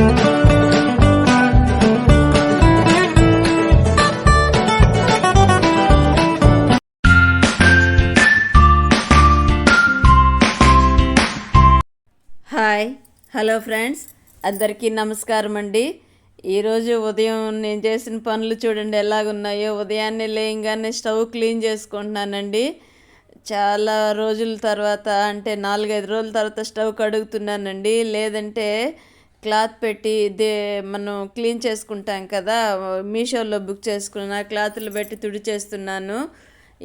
Hi hello friends. అందరికీ నమస్కారం అండి. ఈరోజు ఉదయం నేను చేసిన పనులు చూడండి ఎలాగున్నాయో. ఉదయాన్నే లేయంగానే స్టవ్ క్లీన్ చేసుకుంటున్నానండి. చాలా రోజుల తర్వాత అంటే నాలుగైదు రోజుల తర్వాత స్టవ్ కడుగుతున్నానండి. లేదంటే క్లాత్ పెట్టి దే మనం క్లీన్ చేసుకుంటాం కదా మీషోలో బుక్ చేసుకున్న క్లాత్లు పెట్టి తుడి చేస్తున్నాను.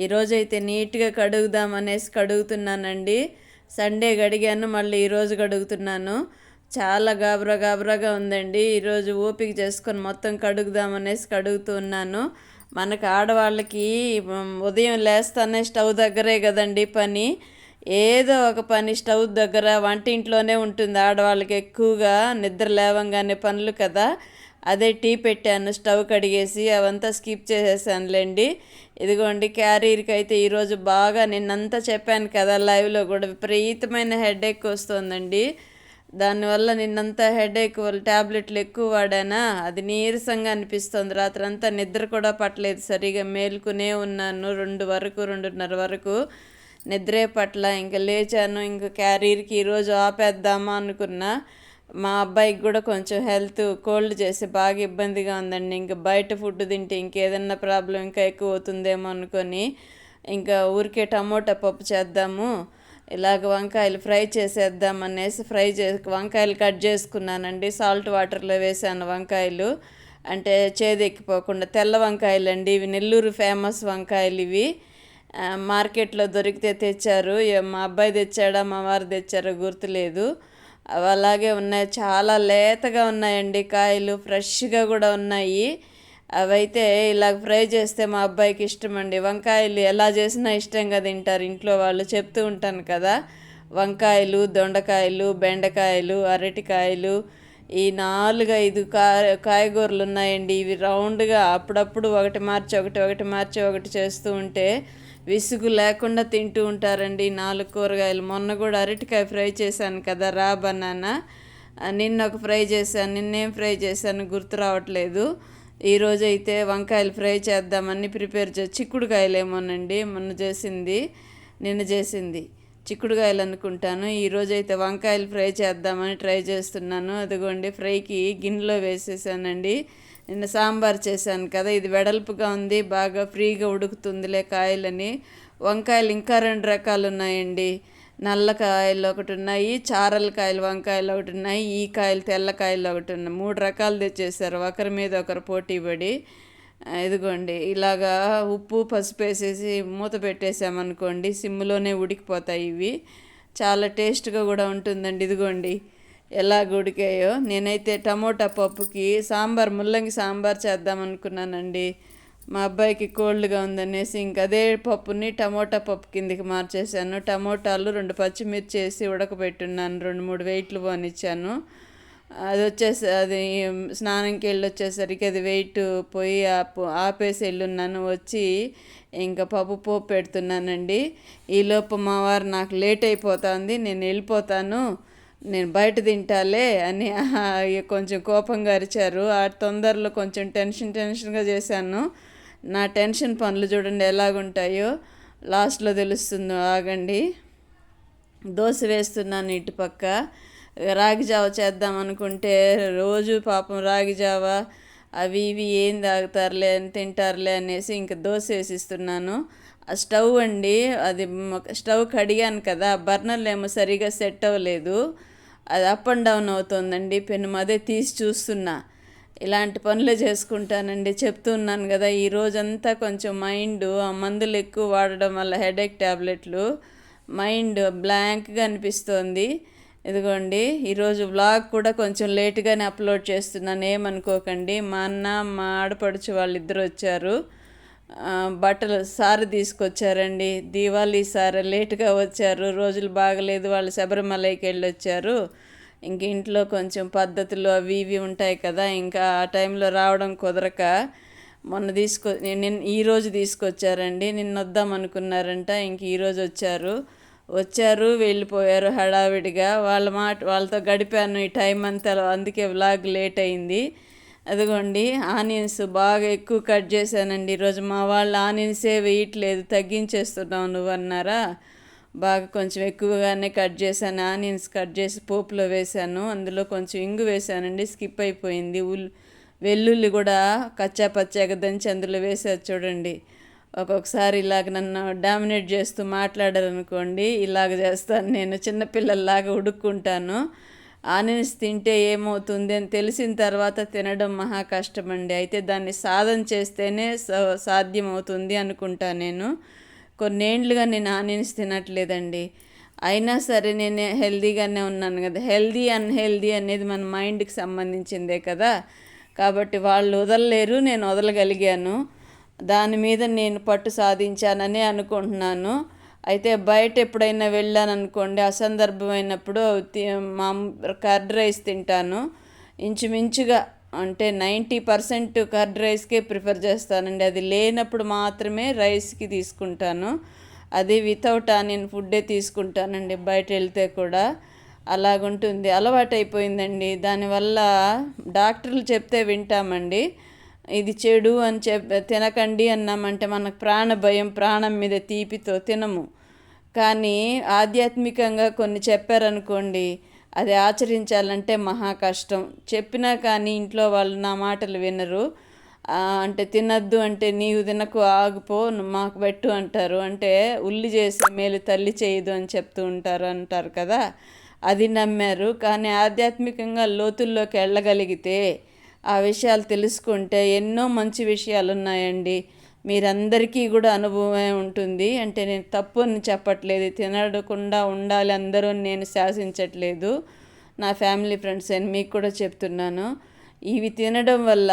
ఈరోజైతే నీట్గా కడుగుదాం అనేసి కడుగుతున్నానండి. సండే గడిగాను మళ్ళీ ఈరోజు కడుగుతున్నాను. చాలా గాబరా గాబరాగా ఉందండి. ఈరోజు ఓపిక చేసుకొని మొత్తం కడుగుదాం అనేసి కడుగుతున్నాను మనకు ఆడవాళ్ళకి ఉదయం లేస్తానే స్టవ్ దగ్గరే కదండి పని. ఏదో ఒక పని స్టవ్ దగ్గర వంటింట్లోనే ఉంటుంది. ఆడవాళ్ళకి ఎక్కువగా నిద్ర లేవంగానే పనులు కదా. అదే టీ పెట్టాను స్టవ్ కడిగేసి అవంతా స్కిప్ చేసేసానులేండి. ఇదిగోండి క్యారీర్కి అయితే ఈరోజు బాగా నిన్నంతా చెప్పాను కదా లైవ్లో కూడా విపరీతమైన హెడేక్ వస్తుందండి. దానివల్ల నిన్నంతా హెడేక్ వల్ల ట్యాబ్లెట్లు ఎక్కువ వాడానా? అది నీరసంగా అనిపిస్తుంది. రాత్రంతా నిద్ర కూడా పట్టలేదు. సరిగా మేల్కునే ఉన్నాను రెండు వరకు రెండున్నర వరకు. నిద్రే పట్ల ఇంకా లేచాను ఇంకా క్యారీర్కి ఈరోజు ఆపేద్దామా అనుకున్నా. మా అబ్బాయికి కూడా కొంచెం హెల్త్ కోల్డ్ చేసి బాగా ఇబ్బందిగా ఉందండి. ఇంకా బయట ఫుడ్ తింటే ఇంకేదన్నా ప్రాబ్లం ఇంకా ఎక్కువ అవుతుందేమో అనుకొని ఇంకా ఊరికే టమోటా పప్పు చేద్దాము ఇలాగ వంకాయలు ఫ్రై చేసేద్దాం అనేసి ఫ్రై చే వంకాయలు కట్ చేసుకున్నానండి. సాల్ట్ వాటర్లో వేసాను వంకాయలు. అంటే చేదెక్కిపోకుండా తెల్ల వంకాయలు అండి ఇవి నెల్లూరు ఫేమస్ వంకాయలు ఇవి. మార్కెట్లో దొరికితే తెచ్చారు. మా అబ్బాయి తెచ్చాడా మా వారు తెచ్చారో గుర్తులేదు. అవి అలాగే ఉన్నాయి. చాలా లేతగా ఉన్నాయండి కాయలు ఫ్రెష్గా కూడా ఉన్నాయి. అవైతే ఇలాగ ఫ్రై చేస్తే మా అబ్బాయికి ఇష్టం అండి వంకాయలు ఎలా చేసినా ఇష్టంగా తింటారు ఇంట్లో వాళ్ళు. చెప్తూ ఉంటాను కదా వంకాయలు దొండకాయలు బెండకాయలు అరటికాయలు ఈ నాలుగు ఐదు కాయ కాయగూరలు ఉన్నాయండి. ఇవి రౌండ్గా అప్పుడప్పుడు ఒకటి మార్చి ఒకటి ఒకటి మార్చి ఒకటి చేస్తూ ఉంటే విసుగు లేకుండా తింటూ ఉంటారండి నాలుగు కూరగాయలు. మొన్న కూడా అరటికాయ ఫ్రై చేశాను కదా రా బనానా. నిన్న ఒక ఫ్రై చేశాను నిన్నేం ఫ్రై చేశాను గుర్తు రావట్లేదు. ఈరోజు అయితే వంకాయలు ఫ్రై చేద్దామని ప్రిపేర్ చే చిక్కుడుకాయలేమోనండి మొన్న చేసింది నిన్న చేసింది. చిక్కుడుకాయలు అనుకుంటాను ఈరోజు అయితే వంకాయలు ఫ్రై చేద్దామని ట్రై చేస్తున్నాను. అదిగోండి ఫ్రైకి గిన్నెలో వేసేసానండి. నిన్న సాంబార్ చేశాను కదా ఇది వెడల్పుగా ఉంది బాగా ఫ్రీగా ఉడుకుతుందిలే కాయలని. వంకాయలు ఇంకా రెండు రకాలు ఉన్నాయండి నల్ల కాయలు ఒకటి ఉన్నాయి చారల కాయలు వంకాయలు ఒకటి ఉన్నాయి ఈ కాయలు తెల్ల కాయలు ఒకటి ఉన్నాయి. మూడు రకాలు తెచ్చేసారు ఒకరి మీద ఒకరు పోటీ పడి ఇదిగోండి ఇలాగా ఉప్పు పసుపు వేసేసి మూత పెట్టేసామనుకోండి సిమ్లోనే ఉడికిపోతాయి ఇవి. చాలా టేస్ట్గా కూడా ఉంటుందండి ఇదిగోండి. ఎలా ఉడికాయో నేనైతే టమోటా పప్పుకి సాంబార్ ముల్లంగి సాంబార్ చేద్దాం అనుకున్నానండి మా అబ్బాయికి కోల్డ్గా ఉందనేసి ఇంక అదే పప్పుని టమోటా పప్పు కిందికి మార్చేశాను. టమోటాలు రెండు పచ్చిమిర్చి వేసి ఉడకబెట్టున్నాను రెండు మూడు వెయిట్లు పోనిచ్చాను. అది వచ్చేసి అది స్నానంకి వెళ్ళి వచ్చేసరికి అది వెయిట్ పోయి ఆపు ఆపేసి వెళ్ళున్నాను. వచ్చి ఇంకా పప్పు పోపు పెడుతున్నానండి. ఈలోపు మా వారు నాకు లేట్ అయిపోతుంది నేను వెళ్ళిపోతాను నేను బయట తింటాలే అని కొంచెం కోపంగా అరిచారు. ఆ తొందరలో కొంచెం టెన్షన్ టెన్షన్గా చేశాను. నా టెన్షన్ పనులు చూడండి ఎలాగుంటాయో. లాస్ట్లో తెలుస్తుందో ఆగండి. దోశ వేస్తున్నాను ఇటు పక్క రాగి జావ చేద్దాం అనుకుంటే రోజు పాపం రాగి జావ అవి ఇవి ఏం తాగుతారులే అని తింటారులే అనేసి ఇంకా దోశ వేసిస్తున్నాను. ఆ స్టవ్ అండి అది స్టవ్ కడిగాను కదా బర్నర్లు ఏమో సరిగా సెట్ అవ్వలేదు. అది అప్ అండ్ డౌన్ అవుతుందండి పెను అదే తీసి చూస్తున్నా. ఇలాంటి పనులు చేసుకుంటానండి చెప్తున్నాను కదా ఈ రోజంతా కొంచెం మైండ్ ఆ మందులు ఎక్కువ వాడడం వల్ల హెడేక్ ట్యాబ్లెట్లు మైండ్ బ్లాంక్గా అనిపిస్తోంది. ఇదిగోండి ఈరోజు వ్లాగ్ కూడా కొంచెం లేట్గానే అప్లోడ్ చేస్తున్నాను ఏమనుకోకండి మా అన్న మా ఆడపడుచు వాళ్ళిద్దరు వచ్చారు. బట్టలు సారి తీసుకొచ్చారండి. దీవాళీ సారి లేటుగా వచ్చారు. రోజులు బాగలేదు. వాళ్ళు శబరిమలైకి వెళ్ళి వచ్చారు ఇంక ఇంట్లో కొంచెం పద్ధతులు అవి ఇవి ఉంటాయి కదా. ఇంకా ఆ టైంలో రావడం కుదరక మొన్న తీసుకొ నిన్న ఈరోజు తీసుకొచ్చారండి. నిన్న వద్దాం అనుకున్నారంట. ఇంక ఈరోజు వచ్చారు. వచ్చారు వెళ్ళిపోయారు హడావిడిగా. వాళ్ళ మాట వాళ్ళతో గడిపాను ఈ టైం అంతా. అందుకే వ్లాగ్ లేట్ అయింది. అదిగోండి ఆనియన్స్ బాగా ఎక్కువ కట్ చేశానండి. ఈరోజు మా వాళ్ళు ఆనియన్సే వేయట్లేదు. తగ్గించేస్తున్నావు నువ్వు అన్నారా? బాగా కొంచెం ఎక్కువగానే కట్ చేశాను. ఆనియన్స్ కట్ చేసి పోపులో వేశాను. అందులో కొంచెం ఇంగు వేశానండి. స్కిప్ అయిపోయింది. ఉల్ వెల్లుల్లి కూడా కచ్చా పచ్చాగా దంచి అందులో వేసారు చూడండి. ఒక్కొక్కసారి ఇలాగ నన్ను డామినేట్ చేస్తూ మాట్లాడారనుకోండి ఇలాగ చేస్తాను నేను చిన్నపిల్లల్లాగా ఉడుక్కుంటాను. ఆనియన్స్ తింటే ఏమవుతుంది అని తెలిసిన తర్వాత తినడం మహా కష్టమండి. అయితే దాన్ని సాధన చేస్తేనే సాధ్యమవుతుంది అనుకుంటా నేను. కొన్నేండ్లుగా నేను ఆనియన్స్ తినట్లేదండి. అయినా సరే నేను హెల్దీగానే ఉన్నాను కదా. హెల్దీ అన్హెల్దీ అనేది మన మైండ్కి సంబంధించిందే కదా. కాబట్టి వాళ్ళు వదలలేరు నేను వదలగలిగాను. దాని మీద నేను పట్టు సాధించానని అనుకుంటున్నాను. అయితే బయట ఎప్పుడైనా వెళ్ళాను అనుకోండి అసందర్భమైనప్పుడు మా కర్డ్ రైస్ తింటాను. ఇంచుమించుగా అంటే నైంటీ పర్సెంట్ కర్డ్ రైస్కే ప్రిఫర్ చేస్తానండి. అది లేనప్పుడు మాత్రమే రైస్కి తీసుకుంటాను. అది వితౌట్ ఆనియన్ ఫుడ్డే తీసుకుంటానండి బయట వెళ్తే కూడా. అలాగుంటుంది. అలవాటైపోయిందండి. దానివల్ల డాక్టర్లు చెప్తే వింటామండి. ఇది చెడు అని చెప్ తినకండి అన్నామంటే మనకు ప్రాణ భయం ప్రాణం మీద తీపితో తినము. కానీ ఆధ్యాత్మికంగా కొన్ని చెప్పారనుకోండి అది ఆచరించాలంటే మహా కష్టం. చెప్పినా కానీ ఇంట్లో వాళ్ళు నా మాటలు వినరు. అంటే తినద్దు అంటే నీవు తినకు ఆగిపో మాకు పెట్టు అంటారు. అంటే ఉల్లి చేసే మేలు తల్లి చేయదు అని చెప్తూ ఉంటారు అంటారు కదా. అది నమ్మారు. కానీ ఆధ్యాత్మికంగా లోతుల్లోకి వెళ్ళగలిగితే ఆ విషయాలు తెలుసుకుంటే ఎన్నో మంచి విషయాలు ఉన్నాయండి మీరందరికీ కూడా అనుభవమే ఉంటుంది. అంటే నేను తప్పు అని చెప్పట్లేదు. తినడకుండా ఉండాలి అందరూ నేను శాసించట్లేదు. నా ఫ్యామిలీ ఫ్రెండ్స్ అని మీకు కూడా చెప్తున్నాను. ఇవి తినడం వల్ల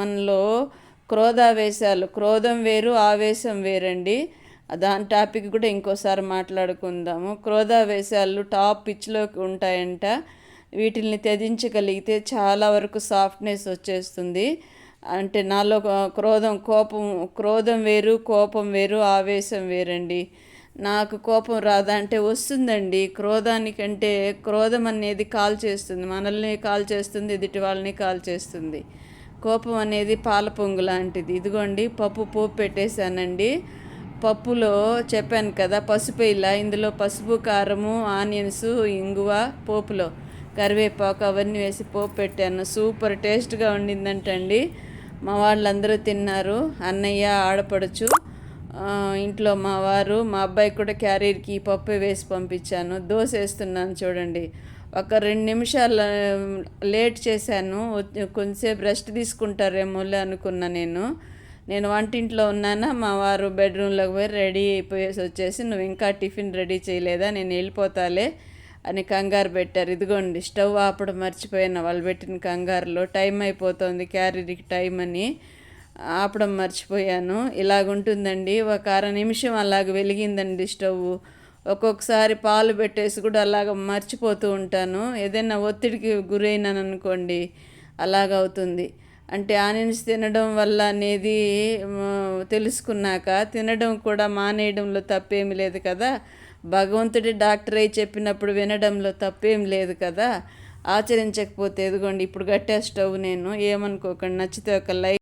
మనలో క్రోధావేశాలు క్రోధం వేరు ఆవేశం వేరండి. దాని టాపిక్ కూడా ఇంకోసారి మాట్లాడుకుందాము. క్రోధావేశాలు టాప్ పిచ్లోకి ఉంటాయంట. వీటిల్ని త్యజించగలిగితే చాలా వరకు సాఫ్ట్నెస్ వచ్చేస్తుంది. అంటే నాలో క్రోధం కోపం క్రోధం వేరు కోపం వేరు ఆవేశం వేరండి. నాకు కోపం రాదా అంటే వస్తుందండి. క్రోధానికంటే క్రోధం అనేది కాల్ చేస్తుంది. మనల్ని కాల్ చేస్తుంది ఎదుటి వాళ్ళని కాల్ చేస్తుంది. కోపం అనేది పాల పొంగు లాంటిది. ఇదిగోండి పప్పు పోపు పెట్టేశానండి. పప్పులో చెప్పాను కదా పసుపు ఇలా. ఇందులో పసుపు కారము ఆనియన్స్ ఇంగువ పోపులో. కరివేపాకు అవన్నీ వేసి పోపు పెట్టాను. సూపర్ టేస్ట్గా ఉండిందంటండి. మా వాళ్ళందరూ తిన్నారు. అన్నయ్య ఆడపడుచు ఇంట్లో మా వారు మా అబ్బాయి కూడా క్యారీర్కి పప్పు వేసి పంపించాను. దోశ వేస్తున్నాను చూడండి. ఒక రెండు నిమిషాలు లేట్ చేశాను. కొంచెంసేపు రెస్ట్ తీసుకుంటారేమోలే అనుకున్నా నేను. నేను వంటింట్లో ఉన్నానా? మా వారు బెడ్రూమ్లోకి పోయి రెడీ అయిపోయేసి వచ్చేసి నువ్వు ఇంకా టిఫిన్ రెడీ చేయలేదా? నేను వెళ్ళిపోతాలే. అని కంగారు పెట్టారు. ఇదిగోండి స్టవ్ ఆపడం మర్చిపోయిన వాళ్ళు పెట్టిన కంగారులో టైం అయిపోతుంది క్యారీకి టైం అని ఆపడం మర్చిపోయాను. ఇలాగుంటుందండి ఒక అర నిమిషం అలాగ వెలిగిందండి స్టవ్ ఒక్కొక్కసారి పాలు పెట్టేసి కూడా అలాగ మర్చిపోతూ ఉంటాను. ఏదైనా ఒత్తిడికి గురైనాను అనుకోండి అలాగవుతుంది. అంటే ఆనియన్స్ తినడం వల్ల అనేది తెలుసుకున్నాక తినడం కూడా మానేయడంలో తప్పేమి లేదు కదా. భగవంతుడి డాక్టర్ అయి చెప్పినప్పుడు వినడంలో తప్పేం లేదు కదా. ఆచరించకపోతే ఎదుగోండి ఇప్పుడు కట్టే స్టవ్ నేను. ఏమనుకోకండి నచ్చితే ఒక లైక్